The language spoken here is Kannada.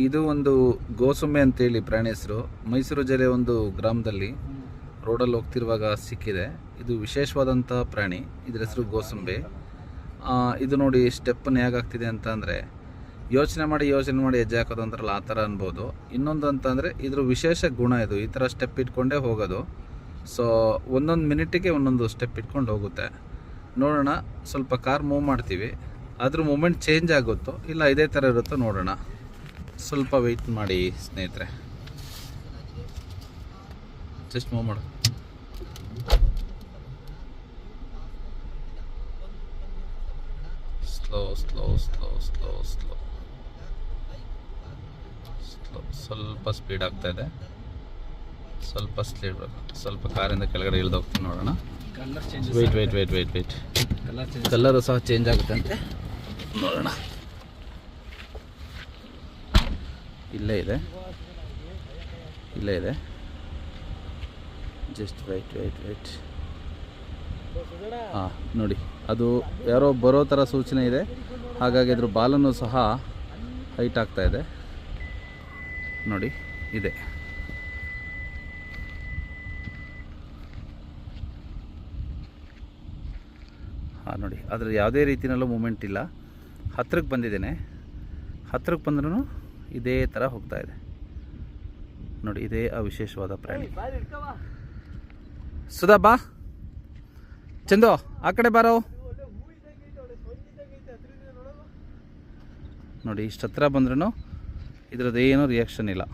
ಇದು ಒಂದು ಗೋಸುಮ್ಮೆ ಅಂತೇಳಿ ಪ್ರಾಣಿ ಹೆಸರು. ಮೈಸೂರು ಜಿಲ್ಲೆ ಒಂದು ಗ್ರಾಮದಲ್ಲಿ ರೋಡಲ್ಲಿ ಹೋಗ್ತಿರುವಾಗ ಸಿಕ್ಕಿದೆ. ಇದು ವಿಶೇಷವಾದಂಥ ಪ್ರಾಣಿ. ಇದ್ರ ಹೆಸರು ಗೋಸುಂಬೆ. ಇದು ನೋಡಿ ಸ್ಟೆಪ್ಪನ್ನು ಹೇಗಾಗ್ತಿದೆ ಅಂತ ಅಂದರೆ, ಯೋಚನೆ ಮಾಡಿ ಯೋಚನೆ ಮಾಡಿ ಹೆಜ್ಜೆ ಹಾಕೋದು ಅಂತಾರಲ್ಲ ಆ ಥರ ಅನ್ಬೋದು. ಇನ್ನೊಂದು ಅಂತಂದರೆ ಇದ್ರ ವಿಶೇಷ ಗುಣ ಇದು. ಈ ಥರ ಸ್ಟೆಪ್ ಇಟ್ಕೊಂಡೇ ಹೋಗೋದು. ಸೊ ಒಂದೊಂದು ಮಿನಿಟಿಗೆ ಒಂದೊಂದು ಸ್ಟೆಪ್ ಇಟ್ಕೊಂಡು ಹೋಗುತ್ತೆ. ನೋಡೋಣ, ಸ್ವಲ್ಪ ಕಾರ್ ಮೂವ್ ಮಾಡ್ತೀವಿ. ಅದ್ರ ಮೂಮೆಂಟ್ ಚೇಂಜ್ ಆಗುತ್ತೋ, ಇಲ್ಲ ಇದೇ ಥರ ಇರುತ್ತೋ ನೋಡೋಣ. ಸ್ವಲ್ಪ ವೆಯ್ಟ್ ಮಾಡಿ ಸ್ನೇಹಿತರೆ. ಜಸ್ಟ್ ಮೂವ್ ಮಾಡು. Slow slow slow slow slow slow ಸ್ವಲ್ಪ ಸ್ಪೀಡ್ ಆಗ್ತಾ ಇದೆ. ಸ್ವಲ್ಪ ಸ್ಲೀಡ್ ಸ್ವಲ್ಪ ಕಾರಿಂದ ಕೆಳಗಡೆ ಇಳಿದೋಗ್ತೀನಿ ನೋಡೋಣ. Wait wait wait wait wait colour colour ಸಹ ಚೇಂಜ್ ಆಗುತ್ತೆ ಅಂತೆ ನೋಡೋಣ. ಇಲ್ಲೇ ಇದೆ. ಇಲ್ಲೇ ಇದೆ. ಜಸ್ಟ್ ವೈಟ್ ವೈಟ್ ವೈಟ್ ಹಾಂ, ನೋಡಿ. ಅದು ಯಾರೋ ಬರೋ ಥರ ಸೂಚನೆ ಇದೆ. ಹಾಗಾಗಿ ಅದ್ರ ಬಾಲನ್ನು ಸಹ ಹೈಟ್ ಆಗ್ತಾ ಇದೆ. ನೋಡಿ, ಇದೆ. ಹಾಂ, ನೋಡಿ. ಅದ್ರ ಯಾವುದೇ ರೀತಿಯಲ್ಲೂ ಮೂಮೆಂಟ್ ಇಲ್ಲ. ಹತ್ರಕ್ಕೆ ಬಂದಿದ್ದೇನೆ. ಹತ್ರಕ್ಕೆ ಬಂದ್ರೂ ಇದೇ ಥರ ಹೋಗ್ತಾ ಇದೆ. ನೋಡಿ, ಇದೇ ಆ ವಿಶೇಷವಾದ ಪ್ರಾಣಿ. ಸುಧಾ, ಬಾ. ಚಂದು, ಆ ಕಡೆ ಬಾರೋ. ನೋಡಿ ಇಷ್ಟು ಹತ್ರ ಬಂದ್ರೂ ಇದ್ರದ್ದು ಏನೂ ರಿಯಾಕ್ಷನ್ ಇಲ್ಲ.